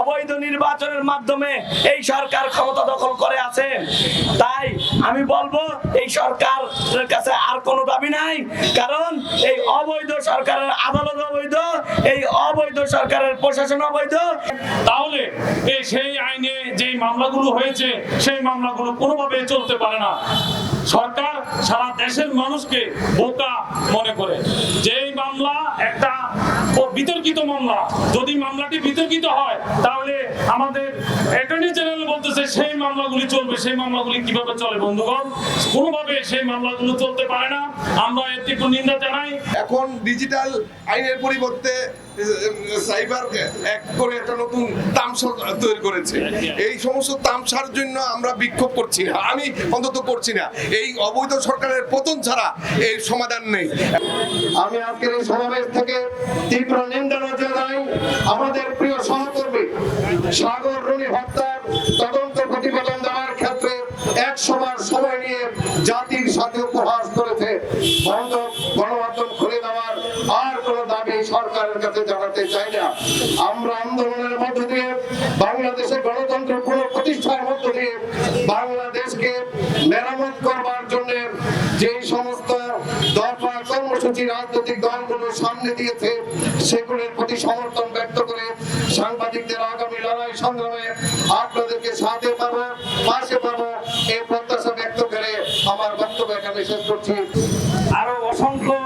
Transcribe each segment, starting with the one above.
অবৈধ নির্বাচনের মাধ্যমে এই সরকার ক্ষমতা দখল করে আছে। তাই আমি বলব, এই সরকারের কাছে আর কোনো দাবি নাই, কারণ এই অবৈধ সরকারের আদালত অবৈধ, এই অবৈধ সরকারের প্রশাসন অবৈধ। তাহলে এই সেই আইনে যেই মামলাগুলো হয়েছে, সেই মামলাগুলো কোনোভাবে চলতে পারে না। সরকার সারা দেশের মানুষকে বোকা মনে করে। যেই মামলা বিতর্কিত মামলা। যদি মামলাটি বিতর্কিত হয় তাহলে আমাদের অ্যাটর্নি জেনারেল সেই মামলাগুলি চলবে সেই মামলাগুলি কীভাবে চলে বন্ধুগণ? কোনোভাবে সেই মামলাগুলো চলতে পারে না। আমরা এর তীব্র নিন্দা জানাই। এখন ডিজিটাল আইনের পরিবর্তে সাইবার এক করে একটা নতুন তামসা তৈরি করেছে। এই সমস্ত তামসার জন্য আমরা বিক্ষোভ করছি না। আমি অন্তত করছি না। এই অবৈধ সরকারের পতন ছাড়া এই সমাধান নেই। আমি আজকের এই সমাবেশ থেকে তীব্র নিন্দা জানাই। আমাদের প্রিয় সহকর্মী সাগর রনি এক সময় সময় নিয়ে জাতির সাথে উপহাস করেছে। গণমাধ্যম খুলে দেওয়ার আর কোনো দাবি সরকারের কাছে জানাতে চাই না। আমরা আন্দোলনের মধ্য দিয়ে বাংলাদেশের গণতন্ত্র কর্মসূচি রাজনৈতিক দলগুলো সামনে দিয়েছে, সেগুলোর প্রতি সমর্থন ব্যক্ত করে সাংবাদিকদের আগামী লড়াই সংগ্রামে আপনাদেরকে সাথে পাবো পাশে পাবো এই প্রত্যাশা ব্যক্ত করে আমার বক্তব্য এখানে শেষ করছি। আরও অসংখ্য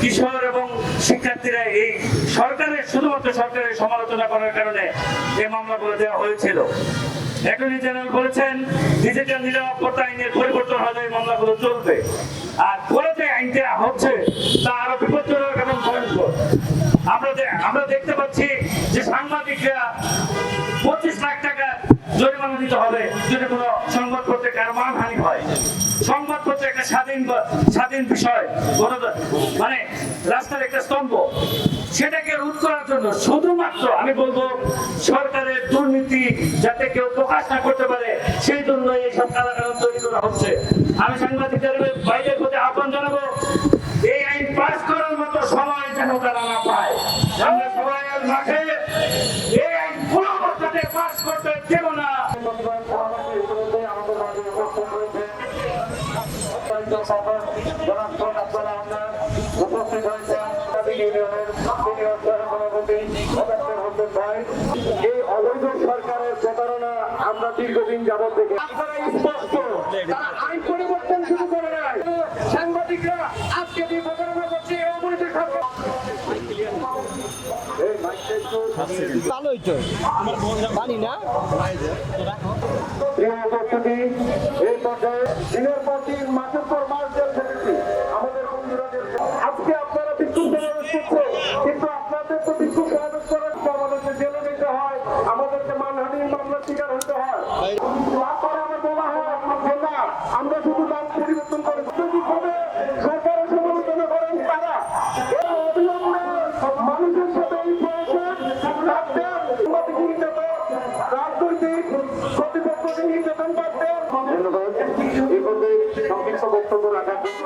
কিশোর এবং শিক্ষার্থীরা এই সরকারের, শুধুমাত্র সরকারের সমালোচনা করার কারণে এই মামলাগুলো দেওয়া হয়েছিল। অ্যাটর্নি জেনারেল বলেছেন, ডিজিটাল নিরাপত্তা আইনের পরিবর্তন হলে এই মামলাগুলো চলবে। আর করে যে আইনটা হচ্ছে তা আরও বিপজ্জনক এবং ভয়ঙ্কর। আমরা আমরা দেখতে পাচ্ছি যে সাংবাদিকরা পঁচিশ লাখ টাকা জরিমানা দিতে হবে যদি কোনো সংবাদপত্রে কারও মানহানি হয়। সংবাদপত্র একটা স্বাধীন স্বাধীন বিষয় মানে রাস্তার একটা স্তম্ভ। সেটাকে রোধ করার জন্য শুধুমাত্র আমি বলব সরকারের দুর্নীতি যাতে কেউ প্রকাশ না করতে পারে, সেই জন্য এইসব কালাকানুন তৈরি করা হচ্ছে। আমি সাংবাদিকদের মাঠে এই আইন কোনো অবস্থাতে পাস করতে দেব না। উপস্থিত হয়েছেন ইউনিয়নের সভাপতি ভাই এই অবৈধ সরকারের প্রতারণা আমরা দীর্ঘদিন যাবত দেখে স্পষ্ট। আইন পরিবর্তন শুরু করে নাই। সাংবাদিকরা আজকে ভালোই তো। পানি না? এই পর্যায়ে দিনের পর দিন মাসের পর মাস জেল খেটেছি আমাদের বন্ধুরা আজকে আপনারা কিন্তু আপনাদের তো প্রতিপক্ষকে করতে এই পর্যায়ে সংক্ষিপ্ত বক্তব্য রাখার জন্য